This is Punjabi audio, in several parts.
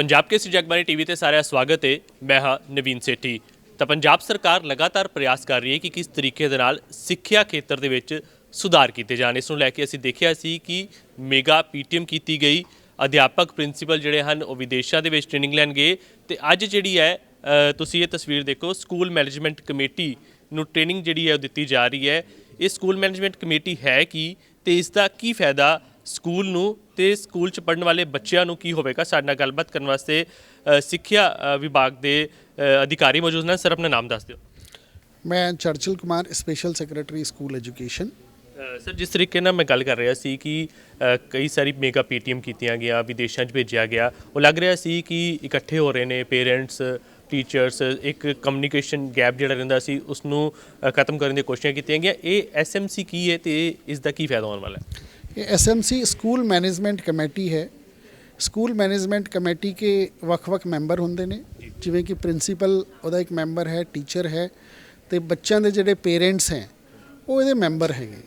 ਪੰਜਾਬ ਕੇਸਰੀ ਜਗਬਾਣੀ ਟੀਵੀ ਤੇ ਸਾਰਿਆਂ ਦਾ ਸਵਾਗਤ ਹੈ। ਮੈਂ ਹਾਂ ਨਵੀਨ ਸੇਠੀ। ਤਾਂ ਪੰਜਾਬ ਸਰਕਾਰ ਲਗਾਤਾਰ ਪ੍ਰਯਾਸ ਕਰ ਰਹੀ ਹੈ ਕਿ ਕਿਸ ਤਰੀਕੇ ਦੇ ਨਾਲ ਸਿੱਖਿਆ ਖੇਤਰ ਦੇ ਵਿੱਚ ਸੁਧਾਰ ਕੀਤੇ ਜਾਣ। ਇਸ ਨੂੰ ਲੈ ਕੇ ਅਸੀਂ ਦੇਖਿਆ ਸੀ ਕਿ ਮੇਗਾ ਪੀਟੀਐਮ ਕੀਤੀ ਗਈ। ਅਧਿਆਪਕ ਪ੍ਰਿੰਸੀਪਲ ਜਿਹੜੇ ਹਨ, ਉਹ ਵਿਦੇਸ਼ਾਂ ਦੇ ਵਿੱਚ ਟ੍ਰੇਨਿੰਗ ਲੈਣ ਗਏ ਤੇ ਅੱਜ ਜਿਹੜੀ ਹੈ ਤੁਸੀਂ ਇਹ ਤਸਵੀਰ ਦੇਖੋ ਸਕੂਲ ਮੈਨੇਜਮੈਂਟ ਕਮੇਟੀ ਨੂੰ ਟ੍ਰੇਨਿੰਗ ਜਿਹੜੀ ਹੈ ਉਹ ਦਿੱਤੀ ਜਾ ਰਹੀ ਹੈ। ਇਹ ਸਕੂਲ ਮੈਨੇਜਮੈਂਟ ਕਮੇਟੀ ਹੈ ਕੀ ਤੇ ਇਸ ਦਾ ਕੀ ਫਾਇਦਾ ਸਕੂਲ ਨੂੰ ਤੇ ਸਕੂਲ ਚ ਪੜਨ ਵਾਲੇ ਬੱਚਿਆਂ ਨੂੰ ਕੀ ਹੋਵੇਗਾ? ਸਾਡੇ ਨਾਲ ਗੱਲਬਾਤ ਕਰਨ ਵਾਸਤੇ ਸਿੱਖਿਆ ਵਿਭਾਗ ਦੇ ਅਧਿਕਾਰੀ ਮੌਜੂਦ ਨੇ। ਸਰ ਆਪਣਾ ਨਾਮ ਦੱਸ ਦਿਓ। ਮੈਂ Churchill Kumar special secretary school education sir ਜਿਸ ਤਰੀਕੇ ਨਾਲ ਮੈਂ ਗੱਲ ਕਰ ਰਿਹਾ ਸੀ ਕਿ ਕਈ ਸਾਰੀ ਮੇਗਾ ਪੀਟੀਐਮ ਕੀਤੀਆਂ ਗਿਆ ਵਿਦੇਸ਼ਾਂ 'ਚ ਭੇਜਿਆ ਗਿਆ ਉਹ ਲੱਗ ਰਿਹਾ ਸੀ ਕਿ ਇਕੱਠੇ ਹੋ ਰਹੇ ਨੇ ਪੇਰੈਂਟਸ ਟੀਚਰਸ ਇੱਕ ਕਮਿਊਨੀਕੇਸ਼ਨ ਗੈਪ ਜਿਹੜਾ ਰਹਿੰਦਾ ਸੀ ਉਸ ਨੂੰ ਖਤਮ ਕਰਨ ਦੀ ਕੋਸ਼ਿਸ਼ਾਂ ਕੀਤੀਆਂ ਗਈਆਂ। ਇਹ ਐਸਐਮਸੀ ਕੀ ਹੈ ਤੇ ਇਸ ਦਾ ਕੀ ਫਾਇਦਾ ਹੋਣ ਵਾਲਾ ਹੈ? ਇਹ ਐਸਐਮਸੀ ਸਕੂਲ ਮੈਨੇਜਮੈਂਟ ਕਮੇਟੀ ਹੈ ਸਕੂਲ ਮੈਨੇਜਮੈਂਟ ਕਮੇਟੀ ਕੇ ਵੱਖ-ਵੱਖ ਮੈਂਬਰ ਹੁੰਦੇ ਨੇ ਜਿਵੇਂ ਕਿ ਪ੍ਰਿੰਸੀਪਲ ਉਹਦਾ ਇੱਕ ਮੈਂਬਰ ਹੈ ਟੀਚਰ ਹੈ ਤੇ ਬੱਚਿਆਂ ਦੇ ਜਿਹੜੇ ਪੇਰੈਂਟਸ ਹੈ ਉਹ ਇਹਦੇ ਮੈਂਬਰ ਹੈਗੇ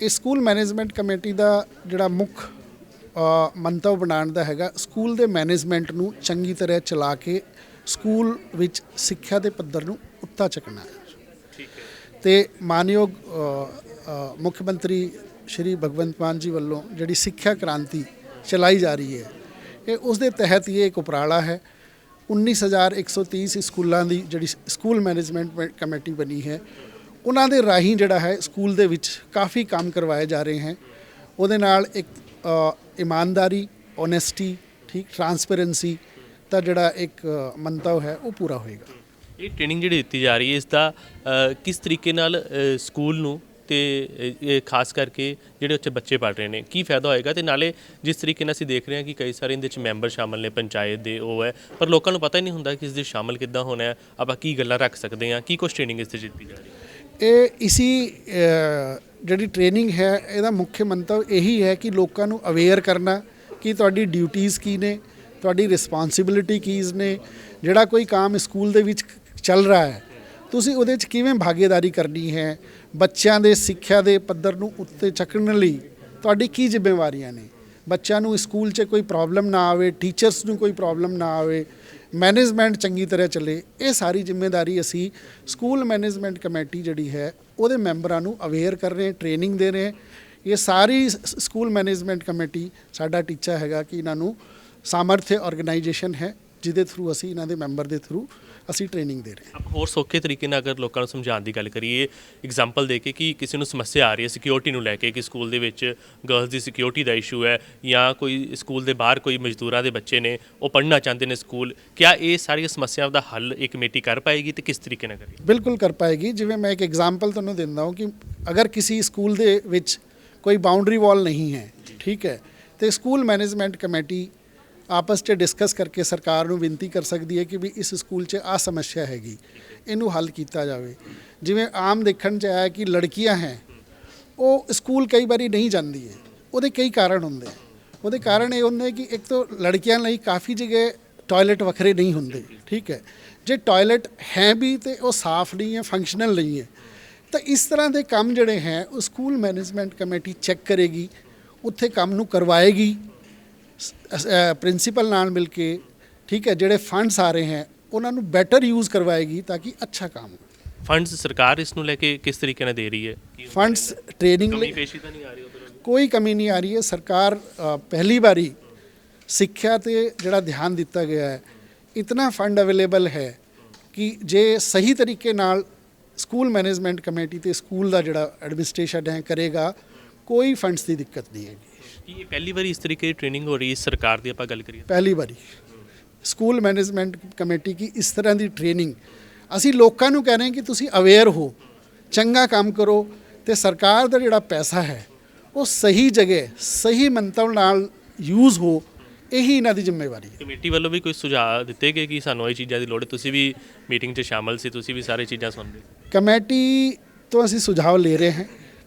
ਇਹ ਸਕੂਲ ਮੈਨੇਜਮੈਂਟ ਕਮੇਟੀ ਦਾ ਜਿਹੜਾ ਮੁੱਖ ਮੰਤਵ ਬਣਾਉਣ ਦਾ ਹੈਗਾ ਸਕੂਲ ਦੇ ਮੈਨੇਜਮੈਂਟ ਨੂੰ ਚੰਗੀ ਤਰ੍ਹਾਂ ਚਲਾ ਕੇ ਸਕੂਲ ਵਿੱਚ ਸਿੱਖਿਆ ਦੇ ਪੱਧਰ ਨੂੰ ਉੱਤਾ ਚੱਕਣਾ ਹੈ ਤੇ ਮਾਨਯੋਗ ਮੁੱਖ ਮੰਤਰੀ ਸ਼੍ਰੀ ਭਗਵੰਤ ਮਾਨ ਜੀ ਵੱਲੋਂ ਜਿਹੜੀ ਸਿੱਖਿਆ ਕ੍ਰਾਂਤੀ ਚਲਾਈ ਜਾ ਰਹੀ ਹੈ, ਇਹ ਉਸ ਦੇ ਤਹਿਤ ਇਹ ਇੱਕ ਉਪਰਾਲਾ ਹੈ। 19130 ਸਕੂਲਾਂ ਦੀ ਜਿਹੜੀ ਸਕੂਲ ਮੈਨੇਜਮੈਂਟ ਕਮੇਟੀ ਬਣੀ ਹੈ, ਉਹਨਾਂ ਦੇ ਰਾਹੀਂ ਜਿਹੜਾ ਹੈ ਸਕੂਲ ਦੇ ਵਿੱਚ ਕਾਫੀ ਕੰਮ ਕਰਵਾਏ ਜਾ ਰਹੇ ਹਨ ਉਹਦੇ ਨਾਲ ਇੱਕ ਇਮਾਨਦਾਰੀ ਓਨੈਸਟੀ ਠੀਕ ਟਰਾਂਸਪੇਰੈਂਸੀ ਦਾ ਜਿਹੜਾ ਇੱਕ ਮੰਤਵ ਹੈ, ਉਹ ਪੂਰਾ ਹੋਏਗਾ। ਇਹ ਟ੍ਰੇਨਿੰਗ ਜਿਹੜੀ ਦਿੱਤੀ ਜਾ ਰਹੀ ਹੈ, ਇਸ ਦਾ ਕਿਸ ਤਰੀਕੇ ਨਾਲ ਸਕੂਲ ਨੂੰ ਤੇ ਅ, ਇਹ ਖਾਸ ਕਰਕੇ ਜਿਹੜੇ ਉੱਥੇ ਬੱਚੇ ਪੜ ਰਹੇ ਨੇ ਕੀ ਫਾਇਦਾ ਹੋਏਗਾ? ਤੇ ਨਾਲੇ ਜਿਸ ਤਰੀਕੇ ਨਾਲ ਅਸੀਂ ਦੇਖ ਰਹੇ ਹਾਂ ਕਿ ਕਈ ਸਾਰੇ ਇਹਦੇ ਵਿੱਚ ਮੈਂਬਰ ਸ਼ਾਮਲ ਨੇ ਪੰਚਾਇਤ ਦੇ ਉਹ ਹੈ ਪਰ ਲੋਕਾਂ ਨੂੰ ਪਤਾ ਹੀ ਨਹੀਂ ਹੁੰਦਾ ਕਿ ਇਸ ਦੇ ਸ਼ਾਮਲ ਕਿੱਦਾਂ ਹੋਣਾ ਹੈ ਆਪਾਂ ਕੀ ਗੱਲਾਂ ਰੱਖ ਸਕਦੇ ਹਾਂ ਕੀ ਕੁਛ ਟ੍ਰੇਨਿੰਗ ਇਸ ਤੇ ਦਿੱਤੀ ਜਾ ਰਹੀ ਹੈ। ਇਹ ਇਸੀ ਅ, ਜਿਹੜੀ ਟ੍ਰੇਨਿੰਗ ਹੈ ਇਹਦਾ ਮੁੱਖ ਮੰਤਵ ਇਹੀ ਹੈ ਕਿ ਲੋਕਾਂ ਨੂੰ ਅਵੇਅਰ ਕਰਨਾ ਕਿ ਤੁਹਾਡੀ ਡਿਊਟੀਆਂ ਕੀ ਨੇ ਤੁਹਾਡੀ ਰਿਸਪਾਂਸਿਬਿਲਿਟੀ ਕੀਜ਼ ਨੇ ਜਿਹੜਾ ਕੋਈ ਕੰਮ ਸਕੂਲ ਦੇ ਵਿੱਚ ਚੱਲ ਰਿਹਾ ਹੈ ਤੁਸੀਂ ਉਹਦੇ 'ਚ ਕਿਵੇਂ ਭਾਗੀਦਾਰੀ ਕਰਨੀ ਹੈ ਬੱਚਿਆਂ ਦੇ ਸਿੱਖਿਆ ਦੇ ਪੱਧਰ ਨੂੰ ਉੱਤੇ ਚੱਕਣ ਲਈ ਤੁਹਾਡੀ ਕੀ ਜ਼ਿੰਮੇਵਾਰੀਆਂ ਨੇ? ਬੱਚਿਆਂ ਨੂੰ ਸਕੂਲ 'ਚ ਕੋਈ ਪ੍ਰੋਬਲਮ ਨਾ ਆਵੇ, ਟੀਚਰਸ ਨੂੰ ਕੋਈ ਪ੍ਰੋਬਲਮ ਨਾ ਆਵੇ, ਮੈਨੇਜਮੈਂਟ ਚੰਗੀ ਤਰ੍ਹਾਂ ਚੱਲੇ, ਇਹ ਸਾਰੀ ਜ਼ਿੰਮੇਵਾਰੀ ਅਸੀਂ ਸਕੂਲ ਮੈਨੇਜਮੈਂਟ ਕਮੇਟੀ ਜਿਹੜੀ ਹੈ, ਉਹਦੇ ਮੈਂਬਰਾਂ ਨੂੰ ਅਵੇਅਰ ਕਰ ਰਹੇ, ਟ੍ਰੇਨਿੰਗ ਦੇ ਰਹੇ। ਇਹ ਸਾਰੀ ਸਕੂਲ ਮੈਨੇਜਮੈਂਟ ਕਮੇਟੀ ਸਾਡਾ ਟੀਚਾ ਹੈਗਾ ਕਿ ਇਹਨਾਂ ਨੂੰ ਸਾਮਰਥ ਆਰਗੇਨਾਈਜੇਸ਼ਨ ਹੈ। ਜਿਹਦੇ ਥਰੂ ਅਸੀਂ ਇਹਨਾਂ ਦੇ ਮੈਂਬਰ ਦੇ ਥਰੂ ਅਸੀਂ ਟ੍ਰੇਨਿੰਗ ਦੇ ਰਹੇ ਹਾਂ। ਹੋਰ ਸੌਖੇ ਤਰੀਕੇ ਨਾਲ ਅਗਰ ਲੋਕਾਂ ਨੂੰ ਸਮਝਾਉਣ ਦੀ ਗੱਲ ਕਰੀਏ ਐਗਜ਼ਾਮਪਲ ਦੇ ਕੇ ਕਿ ਕਿਸੇ ਨੂੰ ਸਮੱਸਿਆ ਆ ਰਹੀ ਹੈ ਸਿਕਿਉਰਿਟੀ ਨੂੰ ਲੈ ਕੇ ਕਿ ਸਕੂਲ ਦੇ ਵਿੱਚ ਗਰਲਸ ਦੀ ਸਿਕਿਉਰਿਟੀ ਦਾ ਇਸ਼ੂ ਹੈ ਜਾਂ ਕੋਈ ਸਕੂਲ ਦੇ ਬਾਹਰ ਕੋਈ ਮਜ਼ਦੂਰਾਂ ਦੇ ਬੱਚੇ ਨੇ ਉਹ ਪੜ੍ਹਨਾ ਚਾਹੁੰਦੇ ਨੇ ਸਕੂਲ ਕਿਆ ਇਹ ਸਾਰੀਆਂ ਸਮੱਸਿਆਵਾਂ ਦਾ ਹੱਲ ਇਹ ਕਮੇਟੀ ਕਰ ਪਾਏਗੀ ਤੇ ਕਿਸ ਤਰੀਕੇ ਨਾਲ ਕਰੇਗੀ ਬਿਲਕੁਲ ਕਰ ਪਾਏਗੀ। ਜਿਵੇਂ ਮੈਂ ਇੱਕ ਐਗਜ਼ਾਮਪਲ ਤੁਹਾਨੂੰ ਦਿੰਦਾ ਹਾਂ ਕਿ ਅਗਰ ਕਿਸੇ ਸਕੂਲ ਦੇ ਵਿੱਚ ਕੋਈ ਬਾਉਂਡਰੀ ਵਾਲ ਨਹੀਂ ਹੈ ਠੀਕ ਹੈ ਤੇ ਸਕੂਲ ਮੈਨੇਜਮੈਂਟ ਕਮੇਟੀ ਆਪਸ 'ਚ ਡਿਸਕਸ ਕਰਕੇ ਸਰਕਾਰ ਨੂੰ ਬੇਨਤੀ ਕਰ ਸਕਦੀ ਹੈ ਕਿ ਵੀ ਇਸ ਸਕੂਲ 'ਚ ਆ ਸਮੱਸਿਆ ਹੈਗੀ, ਇਹਨੂੰ ਹੱਲ ਕੀਤਾ ਜਾਵੇ। ਜਿਵੇਂ ਆਮ ਦੇਖਣ 'ਚ ਆਇਆ ਕਿ ਲੜਕੀਆਂ ਹੈ, ਉਹ ਸਕੂਲ ਕਈ ਵਾਰੀ ਨਹੀਂ ਜਾਂਦੀ ਹੈ। ਉਹਦੇ ਕਈ ਕਾਰਨ ਹੁੰਦੇ ਉਹਦੇ ਕਾਰਨ ਇਹ ਹੁੰਦੇ ਕਿ ਇੱਕ ਤਾਂ ਲੜਕੀਆਂ ਲਈ ਕਾਫੀ ਜਗ੍ਹਾ ਟਾਇਲਟ ਵੱਖਰੇ ਨਹੀਂ ਹੁੰਦੇ, ਠੀਕ ਹੈ। ਜੇ ਟਾਇਲਟ ਹੈ ਵੀ ਤੇ ਉਹ ਸਾਫ਼ ਨਹੀਂ ਹੈ ਫੰਕਸ਼ਨਲ ਨਹੀਂ ਹੈ, ਤਾਂ ਇਸ ਤਰ੍ਹਾਂ ਦੇ ਕੰਮ ਜਿਹੜੇ ਹੈ, ਉਹ ਸਕੂਲ ਮੈਨੇਜਮੈਂਟ ਕਮੇਟੀ ਚੈੱਕ ਕਰੇਗੀ, ਉੱਥੇ ਕੰਮ ਨੂੰ ਕਰਵਾਏਗੀ। ਪ੍ਰਿੰਸੀਪਲ ਨਾਲ ਮਿਲ ਕੇ ਠੀਕ ਹੈ ਜਿਹੜੇ ਫੰਡਸ ਆ ਰਹੇ ਹੈ ਉਹਨਾਂ ਨੂੰ ਬੈਟਰ ਯੂਜ਼ ਕਰਵਾਏਗੀ ਤਾਂ ਕਿ ਅੱਛਾ ਕੰਮ ਹੋ ਫੰਡਸ ਸਰਕਾਰ ਇਸ ਨੂੰ ਲੈ ਕੇ ਕਿਸ ਤਰੀਕੇ ਨਾਲ ਦੇ ਰਹੀ ਹੈ? ਫੰਡਸ ਟ੍ਰੇਨਿੰਗ ਲਈ ਪੇਸ਼ੀ ਤਾਂ ਨਹੀਂ ਆ ਰਹੀ ਕੋਈ ਕਮੀ ਨਹੀਂ ਆ ਰਹੀ ਹੈ। ਸਰਕਾਰ ਪਹਿਲੀ ਵਾਰੀ ਸਿੱਖਿਆ ਤੇ ਜਿਹੜਾ ਧਿਆਨ ਦਿੱਤਾ ਗਿਆ ਹੈ ਇਤਨਾ ਫੰਡ ਅਵੇਲੇਬਲ ਹੈ ਕਿ ਜੇ ਸਹੀ ਤਰੀਕੇ ਨਾਲ ਸਕੂਲ ਮੈਨੇਜਮੈਂਟ ਕਮੇਟੀ ਤੇ ਸਕੂਲ ਦਾ ਜਿਹੜਾ ਐਡਮਿਨਿਸਟ੍ਰੇਸ਼ਨ ਹੈ ਕਰੇਗਾ ਕੋਈ ਫੰਡਸ ਦੀ ਦਿੱਕਤ ਨਹੀਂ ਹੈਗੀ। ਕੀ ਇਹ ਪਹਿਲੀ ਵਾਰੀ ਇਸ ਤਰੀਕੇ ਦੀ ਟ੍ਰੇਨਿੰਗ ਹੋ ਰਹੀ ਹੈ ਸਰਕਾਰ ਦੀ ਆਪਾਂ ਗੱਲ ਕਰੀਏ? ਪਹਿਲੀ ਵਾਰੀ। ਸਕੂਲ ਮੈਨੇਜਮੈਂਟ ਕਮੇਟੀ ਕੀ ਇਸ ਤਰ੍ਹਾਂ ਦੀ ਟ੍ਰੇਨਿੰਗ ਅਸੀਂ ਲੋਕਾਂ ਨੂੰ ਕਹਿ ਰਹੇ ਹਾਂ ਕਿ ਤੁਸੀਂ ਅਵੇਅਰ ਹੋ ਚੰਗਾ ਕੰਮ ਕਰੋ ਤੇ ਸਰਕਾਰ ਦਾ ਜਿਹੜਾ ਪੈਸਾ ਹੈ ਉਹ ਸਹੀ ਜਗ੍ਹਾ ਸਹੀ ਮੰਤਵ ਨਾਲ ਯੂਜ਼ ਹੋ ਇਹੀ ਇਹਨਾਂ ਦੀ ਜ਼ਿੰਮੇਵਾਰੀ ਹੈ। ਕਮੇਟੀ ਵੱਲੋਂ ਵੀ ਕੋਈ ਸੁਝਾਅ ਦਿੱਤੇ ਗਏ ਕਿ ਸਾਨੂੰ ਇਹ ਚੀਜ਼ਾਂ ਦੀ ਲੋੜ ਹੈ? ਤੁਸੀਂ ਵੀ ਮੀਟਿੰਗ 'ਚ ਸ਼ਾਮਲ ਸੀ ਤੁਸੀਂ ਵੀ ਸਾਰੇ ਚੀਜ਼ਾਂ ਸੁਣਦੇ ਕਮੇਟੀ ਤੋਂ ਅਸੀਂ ਸੁਝਾਅ ਲੈ ਰਹੇ ਹਾਂ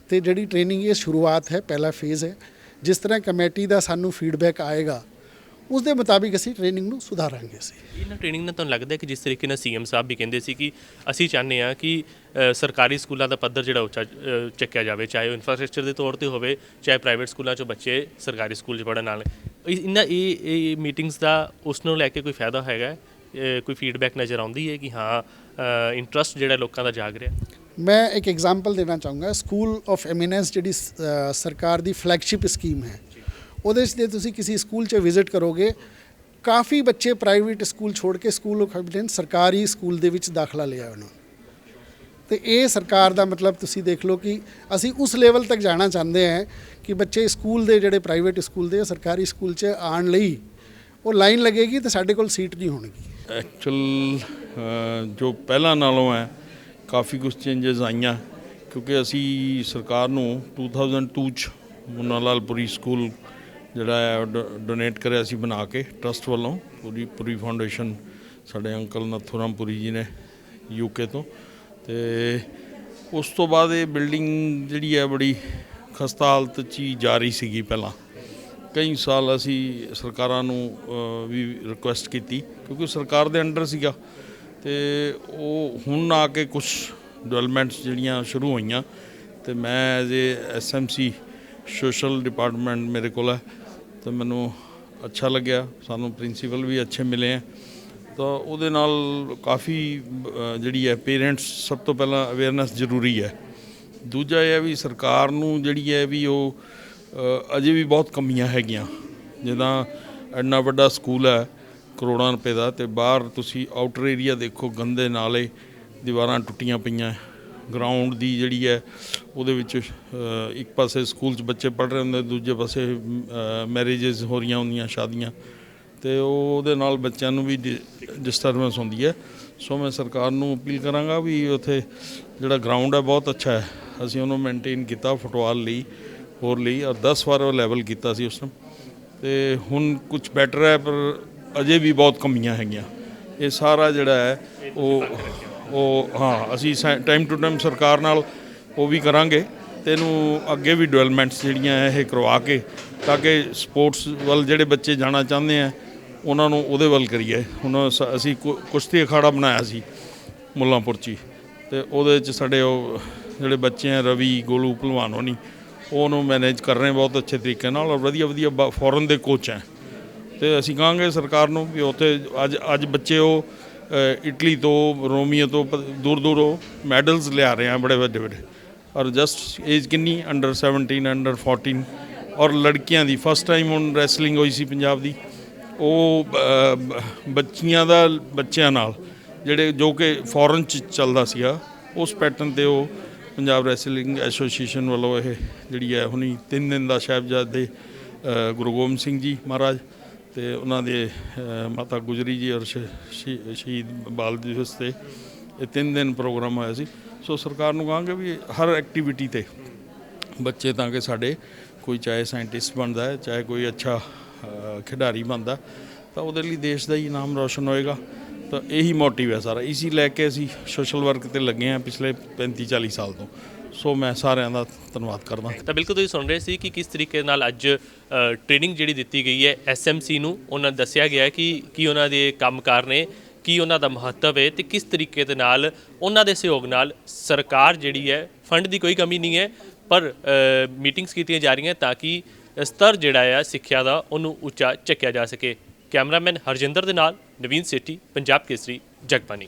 ਤੇ ਜਿਹੜੀ ਟ੍ਰੇਨਿੰਗ ਇਹ ਸ਼ੁਰੂਆਤ ਹੈ ਪਹਿਲਾ ਫੇਜ਼ ਹੈ। ਜਿਸ ਤਰ੍ਹਾਂ ਕਮੇਟੀ ਦਾ ਸਾਨੂੰ ਫੀਡਬੈਕ ਆਏਗਾ ਉਸ ਦੇ ਮੁਤਾਬਿਕ ਅਸੀਂ ਟ੍ਰੇਨਿੰਗ ਨੂੰ ਸੁਧਾਰਾਂਗੇ ਅਸੀਂ। ਇਹਨਾਂ ਟ੍ਰੇਨਿੰਗ ਨਾਲ ਤੁਹਾਨੂੰ ਲੱਗਦਾ ਹੈ ਕਿ ਜਿਸ ਤਰੀਕੇ ਨਾਲ ਸੀਐਮ ਸਾਹਿਬ ਵੀ ਕਹਿੰਦੇ ਸੀ ਕਿ ਅਸੀਂ ਚਾਹੁੰਦੇ ਹਾਂ ਕਿ ਅ, ਸਰਕਾਰੀ ਸਕੂਲਾਂ ਦਾ ਪੱਧਰ ਜਿਹੜਾ ਉੱਚਾ ਅ, ਚੱਕਿਆ ਜਾਵੇ ਚਾਹੇ ਉਹ ਇਨਫਰਾਸਟ੍ਰਕਚਰ ਦੇ ਤੌਰ ਤੇ ਹੋਵੇ ਚਾਹੇ ਪ੍ਰਾਈਵੇਟ ਸਕੂਲਾਂ 'ਚੋਂ ਬੱਚੇ ਸਰਕਾਰੀ ਸਕੂਲ 'ਚ ਪੜ੍ਹਨ ਨਾਲ। ਇਹ- ਇਹਨਾਂ ਇਹ ਇਹ ਮੀਟਿੰਗਸ ਦਾ ਉਸ ਨੂੰ ਲੈ ਕੇ ਕੋਈ ਫਾਇਦਾ ਹੈਗਾ ਹੈ? ਅ, ਕੋਈ ਫੀਡਬੈਕ ਨਜ਼ਰ ਆਉਂਦੀ ਹੈ ਕਿ ਹਾਂ ਇੰਟਰਸਟ ਜਿਹੜਾ ਲੋਕਾਂ ਦਾ ਜਾਗ ਰਿਹਾ ਮੈਂ ਇੱਕ ਐਗਜ਼ਾਮਪਲ ਦੇਣਾ ਚਾਹੂੰਗਾ ਸਕੂਲ ਆਫ ਐਮੀਨੈਂਸ ਜਿਹੜੀ ਸਰਕਾਰ ਦੀ ਫਲੈਗਸ਼ਿਪ ਸਕੀਮ ਹੈ। ਉਹਦੇ 'ਚ ਜੇ ਤੁਸੀਂ ਕਿਸੇ ਸਕੂਲ 'ਚ ਵਿਜ਼ਿਟ ਕਰੋਗੇ, ਕਾਫੀ ਬੱਚੇ ਪ੍ਰਾਈਵੇਟ ਸਕੂਲ ਛੋੜ ਕੇ ਸਕੂਲ ਆਫ ਐਮੀਨੈਂਸ ਸਰਕਾਰੀ ਸਕੂਲ ਦੇ ਵਿੱਚ ਦਾਖਲਾ ਲਿਆ ਉਹਨਾਂ ਤੇ ਇਹ ਸਰਕਾਰ ਦਾ ਮਤਲਬ ਤੁਸੀਂ ਦੇਖ ਲਓ ਕਿ ਅਸੀਂ ਉਸ ਲੈਵਲ ਤੱਕ ਜਾਣਾ ਚਾਹੁੰਦੇ ਹਾਂ ਕਿ ਬੱਚੇ ਸਕੂਲ ਦੇ ਜਿਹੜੇ ਪ੍ਰਾਈਵੇਟ ਸਕੂਲ ਦੇ ਸਰਕਾਰੀ ਸਕੂਲ 'ਚ ਆਉਣ ਲਈ ਉਹ ਲਾਈਨ ਲੱਗੇਗੀ ਤੇ ਸਾਡੇ ਕੋਲ ਸੀਟ ਨਹੀਂ ਹੋਣਗੀ। ਐਕਚੁਅਲ ਜੋ ਪਹਿਲਾਂ ਨਾਲੋਂ ਹੈ ਕਾਫੀ ਕੁਝ ਚੇਂਜਸ ਆਈਆਂ, ਕਿਉਂਕਿ ਅਸੀਂ ਸਰਕਾਰ ਨੂੰ 2002 ਚ ਮੁੰਨਾ ਲਾਲ ਪੁਰੀ ਸਕੂਲ ਜਿਹੜਾ ਹੈ ਡੋਨੇਟ ਕਰਿਆ ਸੀ ਬਣਾ ਕੇ ਟਰਸਟ ਵੱਲੋਂ, ਪੂਰੀ, ਪੁਰੀ ਫਾਊਂਡੇਸ਼ਨ ਸਾਡੇ ਅੰਕਲ ਨਥੂਰਾਮ ਪੁਰੀ ਜੀ ਨੇ ਯੂਕੇ ਤੋਂ। ਤੇ ਉਸ ਤੋਂ ਬਾਅਦ ਇਹ ਬਿਲਡਿੰਗ ਜਿਹੜੀ ਹੈ, ਬੜੀ ਖਸਤਾ ਹਾਲਤ 'ਚ ਹੀ ਜਾਰੀ ਸੀਗੀ ਪਹਿਲਾਂ। ਕਈ ਸਾਲ ਅਸੀਂ ਸਰਕਾਰਾਂ ਨੂੰ ਵੀ ਰਿਕੁਐਸਟ ਕੀਤੀ, ਕਿਉਂਕਿ ਸਰਕਾਰ ਦੇ ਅੰਡਰ ਸੀਗਾ। ਤੇ ਉਹ ਹੁਣ ਆ ਕੇ ਕੁਝ ਡਿਵੈਲਪਮੈਂਟਸ ਜਿਹੜੀਆਂ ਸ਼ੁਰੂ ਹੋਈਆਂ ਤੇ ਮੈਂ as a SMC social department ਮੇਰੇ ਕੋਲ ਹੈ, ਤੇ ਮੈਨੂੰ ਅੱਛਾ ਲੱਗਿਆ, ਸਾਨੂੰ ਪ੍ਰਿੰਸੀਪਲ ਵੀ ਅੱਛੇ ਮਿਲੇ ਹੈ। ਤਾਂ ਉਹਦੇ ਨਾਲ ਕਾਫੀ ਜਿਹੜੀ ਹੈ ਪੇਰੈਂਟਸ ਸਭ ਤੋਂ ਪਹਿਲਾਂ ਅਵੇਅਰਨੈਸ ਜ਼ਰੂਰੀ ਹੈ। ਦੂਜਾ ਇਹ ਹੈ ਵੀ ਸਰਕਾਰ ਨੂੰ ਜਿਹੜੀ ਹੈ ਵੀ ਉਹ ਅਜੇ ਵੀ ਬਹੁਤ ਕਮੀਆਂ ਹੈਗੀਆਂ। ਜਿੱਦਾਂ ਇੰਨਾ ਵੱਡਾ ਸਕੂਲ ਹੈ ਕਰੋੜਾਂ ਰੁਪਏ ਦਾ ਤੇ ਬਾਹਰ ਤੁਸੀਂ ਆਊਟਰ ਏਰੀਆ ਦੇਖੋ, ਗੰਦੇ ਨਾਲੇ, ਦੀਵਾਰਾਂ ਟੁੱਟੀਆਂ ਪਈਆਂ ਗਰਾਊਂਡ ਦੀ ਜਿਹੜੀ ਹੈ, ਉਹਦੇ ਵਿੱਚ ਇੱਕ ਪਾਸੇ ਸਕੂਲ 'ਚ ਬੱਚੇ ਪੜ੍ਹ ਰਹੇ ਹੁੰਦੇ, ਦੂਜੇ ਪਾਸੇ ਮੈਰਿਜਸ ਹੋ ਰਹੀਆਂ ਹੁੰਦੀਆਂ, ਸ਼ਾਦੀਆਂ। ਤੇ ਉਹ ਉਹਦੇ ਨਾਲ ਬੱਚਿਆਂ ਨੂੰ ਵੀ ਡਿਸਟਰਬੈਂਸ ਹੁੰਦੀ ਹੈ। ਸੋ ਮੈਂ ਸਰਕਾਰ ਨੂੰ ਅਪੀਲ ਕਰਾਂਗਾ ਵੀ ਉੱਥੇ ਜਿਹੜਾ ਗਰਾਊਂਡ ਹੈ, ਬਹੁਤ ਅੱਛਾ ਹੈ। ਅਸੀਂ ਉਹਨੂੰ ਮੇਨਟੇਨ ਕੀਤਾ, ਫੁੱਟਬਾਲ ਲਈ, ਹੋਰ ਲਈ, ਔਰ 10 ਵਾਰ ਉਹ ਲੈਵਲ ਕੀਤਾ ਸੀ ਉਸ ਟਾਈਮ ਤੇ ਹੁਣ ਕੁਝ ਬੈਟਰ ਹੈ, ਪਰ ਅਜੇ ਵੀ ਬਹੁਤ ਕਮੀਆਂ ਹੈਗੀਆਂ। ਇਹ ਸਾਰਾ ਜਿਹੜਾ ਹੈ, ਉਹ ਉਹ, ਹਾਂ, ਅਸੀਂ ਟਾਈਮ ਟੂ ਟਾਈਮ ਸਰਕਾਰ ਨਾਲ ਉਹ ਵੀ ਕਰਾਂਗੇ ਤੇ ਇਹਨੂੰ ਅੱਗੇ ਵੀ ਡਿਵੈਲਪਮੈਂਟਸ ਜਿਹੜੀਆਂ ਹੈ ਇਹ ਕਰਵਾ ਕੇ ਤਾਂ ਕਿ ਸਪੋਰਟਸ ਵੱਲ ਜਿਹੜੇ ਬੱਚੇ ਜਾਣਾ ਚਾਹੁੰਦੇ ਆ, ਉਹਨਾਂ ਨੂੰ ਉਹਦੇ ਵੱਲ ਕਰੀਏ। ਹੁਣ ਸ- ਅਸੀਂ ਕੁ- ਕੁਸ਼ਤੀ ਅਖਾੜਾ ਬਣਾਇਆ ਸੀ ਮੁੱਲਾਂਪੁਰ 'ਚ ਹੀ। ਤੇ ਉਹਦੇ 'ਚ ਸਾਡੇ ਉਹ ਜਿਹੜੇ ਬੱਚੇ ਆ, ਰਵੀ, ਗੋਲੂ, ਭਲਵਾਨ ਹੋਣੀ, ਉਹਨੂੰ ਮੈਨੇਜ ਕਰ ਰਹੇ ਬਹੁਤ ਅੱਛੇ ਤਰੀਕੇ ਨਾਲ ਔਰ ਵਧੀਆ ਵਧੀਆ ਫੋਰਨ ਦੇ ਕੋਚ ਹੈ। ਤੇ ਅਸੀਂ ਕਹਾਂਗੇ ਸਰਕਾਰ ਨੂੰ ਵੀ ਉੱਥੇ ਅੱਜ ਅੱਜ ਬੱਚੇ ਉਹ ਇਟਲੀ ਤੋਂ ਰੋਮੀਆ ਤੋਂ ਦੂਰ ਦੂਰੋਂ ਮੈਡਲਸ ਲਿਆ ਰਹੇ ਆ ਬੜੇ ਵੱਡੇ ਵੱਡੇ। ਔਰ ਜਸਟ ਏਜ ਕਿੰਨੀ? ਅੰਡਰ 17 ਅੰਡਰ 14 ਔਰ ਲੜਕੀਆਂ ਦੀ ਫਸਟ ਟਾਈਮ ਹੁਣ ਰੈਸਲਿੰਗ ਹੋਈ ਸੀ ਪੰਜਾਬ ਦੀ, ਉਹ ਬੱਚੀਆਂ ਦਾ, ਬੱਚਿਆਂ ਨਾਲ, ਜਿਹੜੇ ਜੋ ਕਿ ਫੋਰਨ ਚ ਚੱਲਦਾ ਸੀਗਾ, ਉਸ ਪੈਟਰਨ ਤੇ ਉਹ ਪੰਜਾਬ ਰੈਸਲਿੰਗ ਐਸੋਸੀਏਸ਼ਨ ਵੱਲੋਂ ਇਹ ਜਿਹੜੀ ਹੈ, ਹੁਣੀ 3 ਦਿਨ ਦਾ ਸਾਹਿਬਜ਼ਾਦੇ ਗੁਰੂ ਗੋਬਿੰਦ ਸਿੰਘ ਜੀ ਮਹਾਰਾਜ ਤੇ ਉਹਨਾਂ ਦੇ ਮਾਤਾ ਗੁਜਰੀ ਜੀ ਔਰ ਸ਼- ਸ਼ਹੀ- ਸ਼ਹੀਦ ਬਾਲ ਦਿਵਸ ਤੇ ਇਹ ਤਿੰਨ ਦਿਨ ਪ੍ਰੋਗਰਾਮ ਹੋਇਆ ਸੀ। ਸੋ ਸਰਕਾਰ ਨੂੰ ਕਹਾਂਗੇ ਵੀ ਹਰ ਐਕਟੀਵਿਟੀ ਤੇ ਬੱਚੇ ਤਾਂ ਕਿ ਸਾਡੇ ਕੋਈ ਚਾਹੇ ਸਾਇੰਟਿਸਟ ਬਣਦਾ ਹੈ, ਚਾਹੇ ਕੋਈ ਅੱਛਾ ਖਿਡਾਰੀ ਬਣਦਾ, ਤਾਂ ਉਹਦੇ ਲਈ ਦੇਸ਼ ਦਾ ਹੀ ਨਾਮ ਰੌਸ਼ਨ ਹੋਏਗਾ। ਤਾਂ ਇਹੀ ਮੋਟਿਵ ਹੈ ਸਾਰਾ। ਇਸੀ ਲੈ ਕੇ ਅਸੀਂ ਸੋਸ਼ਲ ਵਰਕ ਤੇ ਲੱਗੇ ਹਾਂ ਪਿਛਲੇ 35 40 ਸਾਲ ਤੋਂ। ਸੋ ਮੈਂ ਸਾਰਿਆਂ ਦਾ ਧੰਨਵਾਦ ਕਰਦਾ। ਤਾਂ ਬਿਲਕੁਲ ਤੁਸੀਂ ਸੁਣ ਰਹੇ ਸੀ ਕਿ ਕਿਸ ਤਰੀਕੇ ਨਾਲ ਅੱਜ ਟ੍ਰੇਨਿੰਗ ਜਿਹੜੀ ਦਿੱਤੀ ਗਈ ਹੈ ਐਸਐਮਸੀ ਨੂੰ, ਉਹਨਾਂ ਦੱਸਿਆ ਗਿਆ ਕਿ ਕੀ ਉਹਨਾਂ ਦੇ ਕੰਮਕਾਰ ਨੇ, ਕੀ ਉਹਨਾਂ ਦਾ ਮਹੱਤਵ ਹੈ ਤੇ ਕਿਸ ਤਰੀਕੇ ਦੇ ਨਾਲ ਉਹਨਾਂ ਦੇ ਸਹਿਯੋਗ ਨਾਲ ਸਰਕਾਰ ਜਿਹੜੀ ਹੈ ਫੰਡ ਦੀ ਕੋਈ ਕਮੀ ਨਹੀਂ ਹੈ, ਪਰ ਮੀਟਿੰਗਸ ਕੀਤੀਆਂ ਜਾ ਰਹੀਆਂ ਤਾਂ ਕਿ ਸਤਰ ਜਿਹੜਾ ਆ ਸਿੱਖਿਆ ਦਾ ਉਹਨੂੰ ਉੱਚਾ ਚੱਕਿਆ ਜਾ ਸਕੇ। ਕੈਮਰਾਮੈਨ ਹਰਜਿੰਦਰ ਦੇ ਨਾਲ ਨਵੀਨ ਸੇਠੀ ਪੰਜਾਬ ਕੇਸਰੀ ਜਗਬਾਨੀ